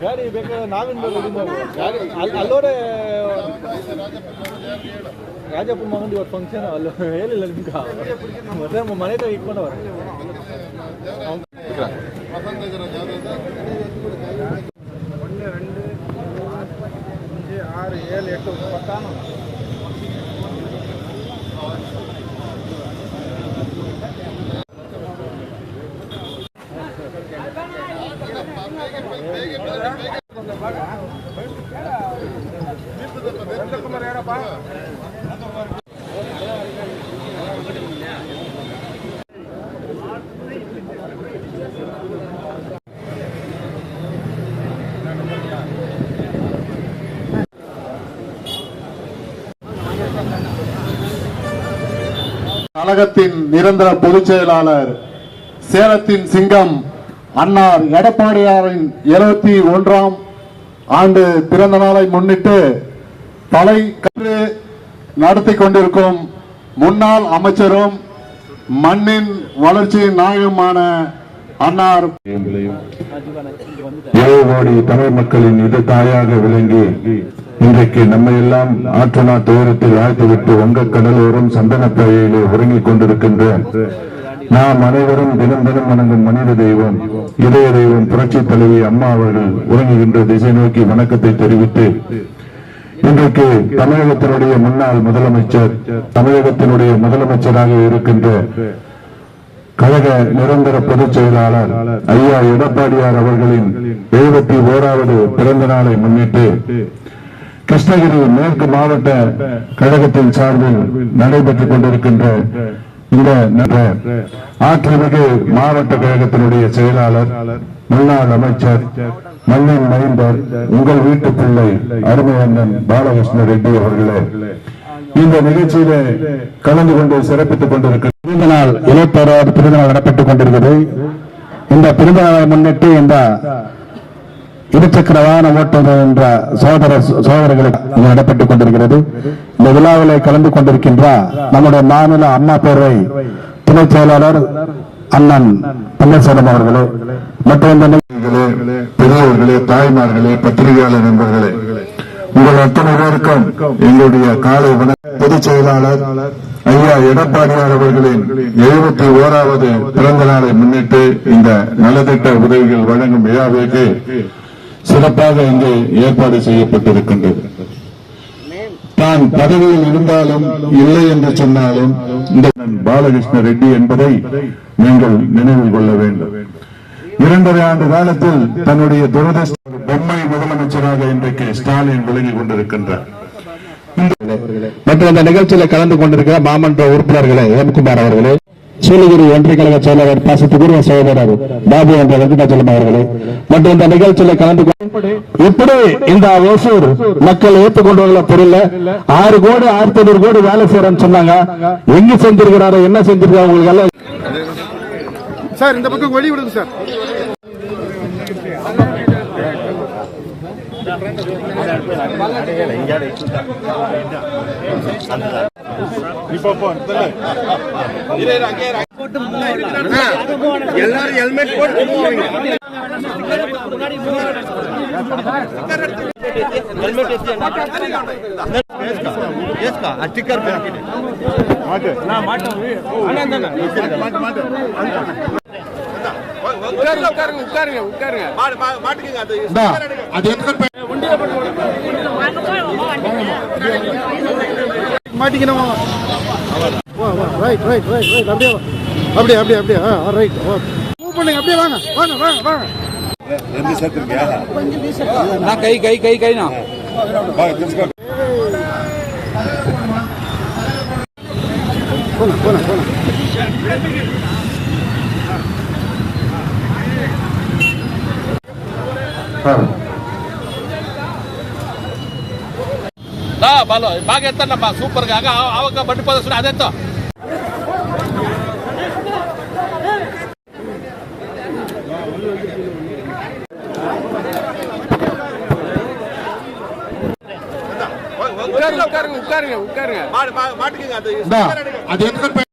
ಗಾಡಿ ಬೇಕಾದ್ರೆ ನಾವಿನ್ ಗಾಡಿ ಅಲ್ಲಿ ಅಲ್ಲೋಡೆ ರಾಜಪ್ಪ ಮಗಂದು ಇವತ್ತು ಫಂಕ್ಷನ್ ಅಲ್ಲ ಹೇಳಿಲ್ಲ ನಿಮ್ಗೆ ಮತ್ತೆ ಮನೆ ತಾಗ ಇಟ್ಕೊಂಡವ್ರ ஆறு ஏழு கழகத்தின் நிரந்தர பொதுச் செயலாளர் சேலத்தின் சிங்கம் அன்னார் எடப்பாடியாரின் இருபத்தி ஒன்றாம் ஆண்டு பிறந்த நாளை முன்னிட்டு தலை கற்று நடத்தி கொண்டிருக்கும் முன்னாள் அமைச்சரும் மண்ணின் வளர்ச்சியின் நாயகமான அன்னார். ஏழு கோடி தமிழ் மக்களின் இது தாயாக விளங்கி இன்றைக்கு நம்ம எல்லாம் ஆற்றலா துயரத்தில் ஆழ்த்திவிட்டு வங்க கடலோரம் சந்தனப்பழையிலே உறங்கிக் கொண்டிருக்கின்ற நாம் அனைவரும் தினம் தினம் வணங்கும் மனித தெய்வம் இதய தெய்வம் புரட்சி தலைவி அம்மா அவர்கள் உறங்குகின்ற திசை நோக்கி வணக்கத்தை தெரிவித்து இன்றைக்கு தமிழகத்தினுடைய முன்னாள் முதலமைச்சர் தமிழகத்தினுடைய முதலமைச்சராக இருக்கின்ற கழக நிரந்தர பொதுச் செயலாளர் ஐயா எடப்பாடியார் அவர்களின் எழுபத்தி ஓராவது பிறந்த நாளை முன்னிட்டு கிருஷ்ணகிரி மேற்கு மாவட்ட கழகத்தின் சார்பில் நடைபெற்றுக் கொண்டிருக்கின்ற இந்த ஆற்றமிகு மாவட்ட கழகத்தினுடைய செயலாளர் முன்னாள் அமைச்சர் மண்ணின் மைந்தர் உங்கள் வீட்டு பிள்ளை அருமை அண்ணன் பாலகிருஷ்ண ரெட்டி அவர்களே. இந்த நிகழ்ச்சியில கலந்து கொண்டு சிறப்பித்துக் கொண்டிருக்கிற பிறந்த நாள் இளைப்போராது பிறந்த நாள் நடைபெற்றுக் கொண்டிருக்கிறது. இந்த பிறந்த நாளை முன்னிட்டு இந்த இருசக்கர வாகனம் என்ற சோதர சோதரர்களுக்கு நடைபெற்றுக் கொண்டிருக்கிறது. இந்த விழாவில் கலந்து கொண்டிருக்கின்ற நம்முடைய மாநில அண்ணா பேரவை துணை செயலாளர் அண்ணன் பன்னீர்செல்வம் அவர்களே மற்றும் இந்த பெரியவர்களே தாய்மார்களே பத்திரிகையாளர் நண்பர்களே உங்கள் அத்தனை பேருக்கும் எங்களுடைய காலை பொதுச் செயலாளர் ஐயா எடப்பாடியார் அவர்களின் எழுபத்தி ஓராவது பிறந்த நாளை முன்னிட்டு இந்த நலத்திட்ட உதவிகள் வழங்கும் விழாவிற்கு சிறப்பாக இங்கு ஏற்பாடு செய்யப்பட்டிருக்கின்றது. தான் பதவியில் இருந்தாலும் இல்லை என்று சொன்னாலும் இந்த பாலகிருஷ்ண ரெட்டி என்பதை நீங்கள் நினைவில் கொள்ள வேண்டும். இரண்டரை ஆண்டு காலத்தில் தன்னுடைய துரதிருஷ்ட பொம்மை முதலமைச்சராக இன்றைக்கு ஸ்டாலின் விளங்கி கொண்டிருக்கின்றார். மற்றும் அந்த நிகழ்ச்சியில கலந்து கொண்டிருக்கிற மாமன்ற உறுப்பினர்களே எம்குமார் அவர்களே சூலகிரி ஒன்றிய கழக செயலாளர் பாசத்துக்குரிய சகோதரர் பாபு என்ற வெங்கடாச்சலம் அவர்களே. மற்றும் இந்த நிகழ்ச்சியில கலந்து இப்படி இந்த ஓசூர் மக்கள் ஏற்றுக்கொண்டுள்ள பொருள் ஆறு கோடி ஆயிரத்தி ஐநூறு கோடி வேலை செய்யறேன்னு சொன்னாங்க. எங்க செஞ்சிருக்கிறாரு என்ன செஞ்சிருக்காரு உங்களுக்கு எல்லாம் சார் இந்த பக்கம் வெளி விடுங்க சார். எல்லாரும் ஹெல்மெட் போட்டு ஸ்டிக்கர் உட்காருங்க உட்காருங்க உட்காருங்க மாட்டுக்குங்க அது அது எதுக்கு மாட்டிக்கணும். வாங்க வா வா ரைட் ரைட் ரைட் ரைட் அப்படியே. அப்படியே அப்படியே அப்படியே. ஆ ரைட் மூவ் பண்ணுங்க. அப்படியே வாங்க. வாங்க வாங்க வாங்க. நான் கை கை கை கைனா போன போன போன బలం బాగా ఎత్తానమ్మా సూపర్ గా ఆవక బండిపోదా అదెత్తా உட்காருங்க உட்காருங்க உட்காருங்க அது